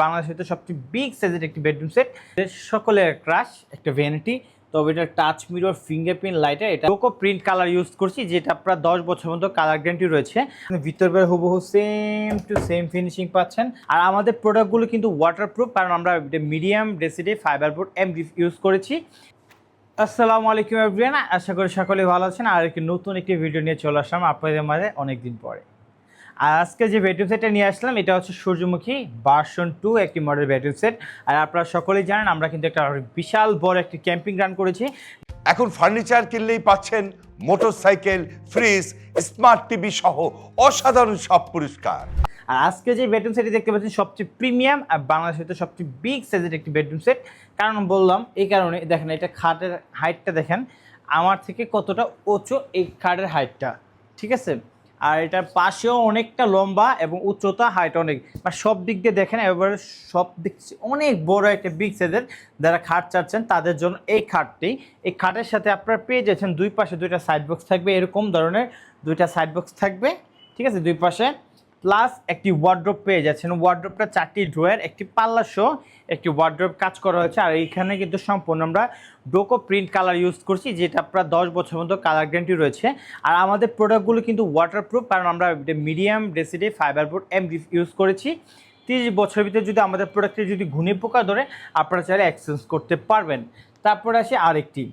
বাংলাদেশের তো সবচেয়ে বিগ সাইজের একটি বেডরুম সেট সকলের ক্রাশ একটা ভ্যানিটি তবে এটা টাচ মিরর ফিঙ্গারপ্রিন্ট লাইটার এটা লোকো প্রিন্ট কালার ইউজ করছি, যেটা প্রায় দশ বছর মতো কালার গ্যারান্টি রয়েছে। ভিতর বের হুবহু সেম টু সেম ফিনিশিং পাচ্ছেন। আর আমাদের প্রোডাক্টগুলো কিন্তু ওয়াটারপ্রুফ কারণ আমরা medium density fibre board M use করেছি। আসসালামু আলাইকুম আশা করি সকলে ভালো আছেন। আর একটি নতুন একটি ভিডিও নিয়ে চলে আসলাম আপনাদের মাঝে অনেকদিন পরে। আর আজকে যে বেডরুম সেটটা নিয়ে আসলাম এটা হচ্ছে সূর্যমুখী ভার্সন টু একটি মডেল বেডরুম সেট আর আপনারা সকলেই জানেন আমরা কিন্তু একটা বিশাল বড় একটি ক্যাম্পিং রান করেছি। এখন ফার্নিচার কিনলেই পাচ্ছেন মোটরসাইকেল ফ্রিজ স্মার্ট টিভি সহ অসাধারণ সব পুরস্কার। আর আজকে যে বেডরুম সেটটি দেখতে পাচ্ছেন সবচেয়ে প্রিমিয়াম আর বাংলাদেশের তো সবচেয়ে বিগ সাইজের একটি বেডরুম সেট কারণ বললাম এই কারণে দেখেন এটা খাটের হাইটটা দেখেন আমার থেকে কতটা উঁচু এই খাটের হাইটটা ঠিক আছে? আর এটার পাশেও অনেকটা লম্বা এবং উচ্চতা হাইট অনেক। বা সব দিক দিয়ে দেখেন, এবারে সব দিক অনেক বড় একটা বিগ সাইজের যারা খাট চাচ্ছেন, তাদের জন্য এই খাটটি। এই খাটের সাথে আপনারা পেয়ে যাচ্ছেন দুই পাশে দুইটা সাইড বক্স থাকবে, এরকম ধরনের দুইটা সাইড বক্স থাকবে, ঠিক আছে? দুই পাশে প্লাস একটি ওয়ার্ড্রোপ পেয়ে যাচ্ছেন। ওয়ার্ড্রোপটা চারটি ড্রয়ার একটি পাল্লা শো একটি ওয়ার্ড্রোপ কাজ করা হয়েছে। আর এইখানে কিন্তু সম্পূর্ণ আমরা ডোকো প্রিন্ট কালার ইউজ করছি, যেটা প্রায় দশ বছর মতো কালার গ্যারান্টি রয়েছে। আর আমাদের প্রোডাক্টগুলো কিন্তু ওয়াটারপ্রুফ কারণ আমরা medium density fibre board M use করেছি। তিরিশ বছরের ভিতরে যদি আমাদের প্রোডাক্টে যদি ঘুনে পোকা ধরে, আপনারা চাইলে এক্সচেঞ্জ করতে পারবেন। তারপরে আসে আরেকটি।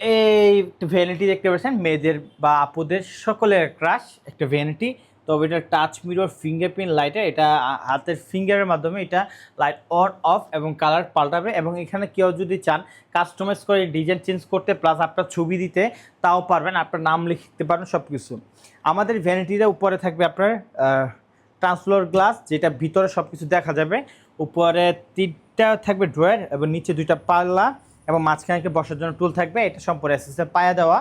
এই ভ্যানিটি দেখতে পাচ্ছেন মেয়েদের বা আপুদের সকলের ক্রাশ একটা ভ্যানিটি। তবে এটা টাচ মিরর ফিঙ্গারপ্রিন্ট লাইটার এটা হাতের ফিঙ্গারের মাধ্যমে এটা লাইট অন অফ এবং কালার পাল্টাবে এবং এখানে কেউ যদি চান কাস্টমাইজ করে ডিজাইন চেঞ্জ করতে প্লাস আপনার ছবি দিতে, তাও পারবেন, আপনার নাম লিখতে পারবেন সব কিছু আমাদের ভ্যানিটিটা উপরে থাকবে আপনার ট্রান্সফ্লোর গ্লাস যেটা ভিতরে সব কিছু দেখা যাবে। উপরে তিনটা থাকবে ড্রয়ার এবং নিচে দুইটা পাল্লা। এবং মাঝখানে একটা বসার জন্য টুল থাকবে, এটা সম্পূর্ণ এসএসের পায়া দেওয়া।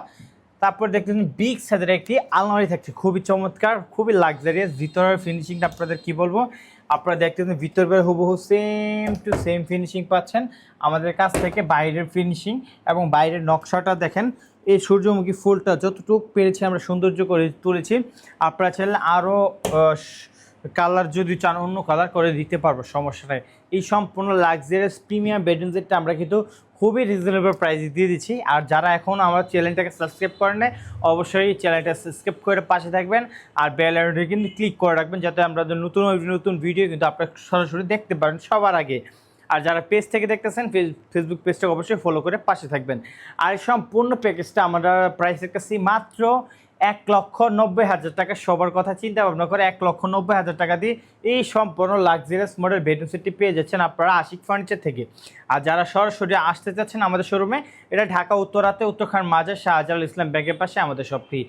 তারপর দেখতেন বিগ সাইজের একটি আলমারি থাকছে, খুবই চমৎকার, খুবই লাক্সারিয়াস ভিতরের ফিনিশিংটা আপনাদের কি বলব? আপনারা দেখতেন ভিতর বের হুবহু সেম টু সেম ফিনিশিং পাচ্ছেন। আমাদের কাছ থেকে বাইরের ফিনিশিং এবং বাইরের নকশাটা দেখেন, এই সূর্যমুখী ফুলটা যতটুকু পেরেছি আমরা সৌন্দর্য করে তুলেছি। আপনারা চাইলে আরও কালার যদি চান, অন্য কালার করে দিতে পারব, সমস্যা নেই। এই সম্পূর্ণ লাক্সারিয়াস প্রিমিয়াম বেডরুম সেটটা আমরা কিন্তু খুবই রিজনেবল প্রাইসে দিয়ে দিচ্ছি। আর যারা এখন আমার চ্যানেলটাকে সাবস্ক্রাইব করেন নাই, অবশ্যই চ্যানেলটা সাবস্ক্রাইব করে পাশে থাকবেন। আর বেল আইকনটি কিন্তু ক্লিক করে রাখবেন, যাতে আমরা নতুন নতুন ভিডিও কিন্তু আপনারা সরাসরি দেখতে পারেন সবার আগে। আর যারা পেজ থেকে দেখতেছেন ফেস- ফেসবুক পেজটাকে অবশ্যই ফলো করে পাশে থাকবেন। আর সম্পূর্ণ প্যাকেজটা আমরা প্রাইসের কাছে মাত্র এক লক্ষ নব্বই হাজার টাকা সবার কথা চিন্তা ভাবনা করে এক লক্ষ নব্বই হাজার টাকা দিয়ে এই সম্পূর্ণ লাক্সারিয়াস মডেল বেডরুম সেটটি পেয়ে যাচ্ছেন আপনারা আশিক ফার্নিচার থেকে। আর যারা সরাসরি আসতে চাচ্ছেন আমাদের শোরুমে এটা ঢাকা, উত্তরাতে, উত্তরখান মাজার, শাহজালাল ইসলাম ব্যাংকের পাশে আমাদের সবটি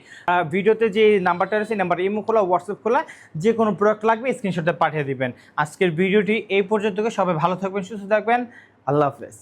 ভিডিওতে যে নাম্বারটা রয়েছে নাম্বার ইমো খোলা হোয়াটসঅ্যাপ খোলা, যে কোনো প্রোডাক্ট লাগবে স্ক্রিনশটে পাঠিয়ে দিবেন। আজকের ভিডিওটি এই পর্যন্ত, সবাই ভালো থাকবেন, সুস্থ থাকবেন, আল্লাহ হাফেজ।